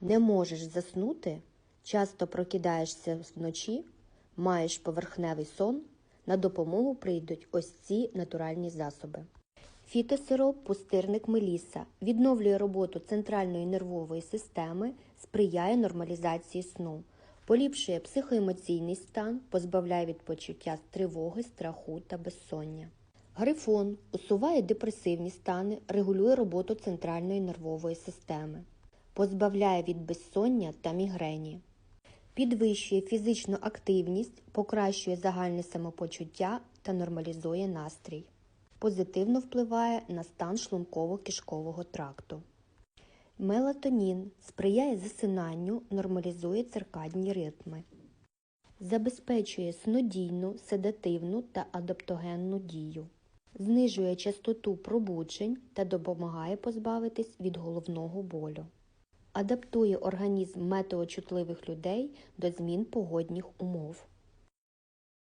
Не можеш заснути? Часто прокидаєшся вночі, маєш поверхневий сон. На допомогу прийдуть ось ці натуральні засоби. Фітосироп пустирник Меліса відновлює роботу центральної нервової системи, сприяє нормалізації сну, поліпшує психоемоційний стан, позбавляє від почуття тривоги, страху та безсоння. Грифон усуває депресивні стани, регулює роботу центральної нервової системи, позбавляє від безсоння та мігрені, підвищує фізичну активність, покращує загальне самопочуття та нормалізує настрій. Позитивно впливає на стан шлунково-кишкового тракту. Мелатонін сприяє засинанню, нормалізує циркадні ритми, забезпечує снодійну, седативну та адаптогенну дію, знижує частоту пробуджень та допомагає позбавитись від головного болю, адаптує організм метеочутливих людей до змін погодних умов.